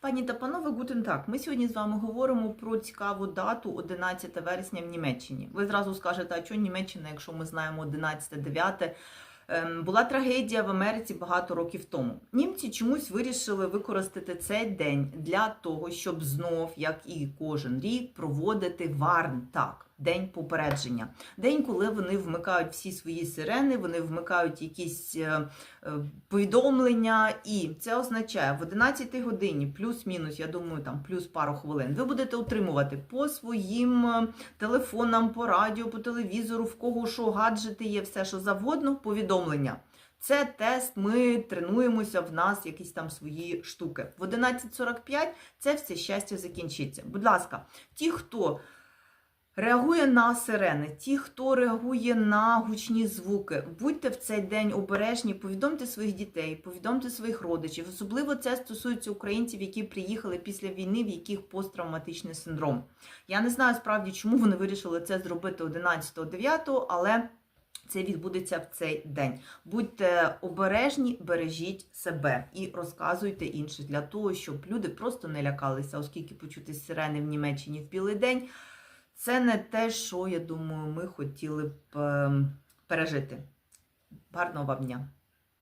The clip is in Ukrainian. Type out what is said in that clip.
Пані та панове, гутен так. Ми сьогодні з вами говоримо про цікаву дату 11 вересня в Німеччині. Ви зразу скажете, а чого Німеччина, якщо ми знаємо 11 9 Ем, Була трагедія в Америці багато років тому. Німці чомусь вирішили використати цей день для того, щоб знов, як і кожен рік, проводити Варнтаг, день попередження. День, коли вони вмикають всі свої сирени, вони вмикають якісь е, е, повідомлення, і це означає в 11 годині, плюс-мінус, я думаю, там плюс пару хвилин, ви будете отримувати по своїм е, телефонам, по радіо, по телевізору, в кого що гаджети є, все що завгодно, повідомлення. Це тест, ми тренуємося, в нас якісь там свої штуки. В 11.45 це все щастя закінчиться. Будь ласка, ті, хто реагує на сирени, ті, хто реагує на гучні звуки, будьте в цей день обережні, повідомте своїх дітей, повідомте своїх родичів. Особливо це стосується українців, які приїхали після війни, в яких посттравматичний синдром. Я не знаю справді, чому вони вирішили це зробити 11-9, але. Це відбудеться в цей день. Будьте обережні, бережіть себе і розказуйте інше для того, щоб люди просто не лякалися, оскільки почути сирени в Німеччині в білий день це не те, що я думаю, ми хотіли б ем, пережити. Гарного вам дня!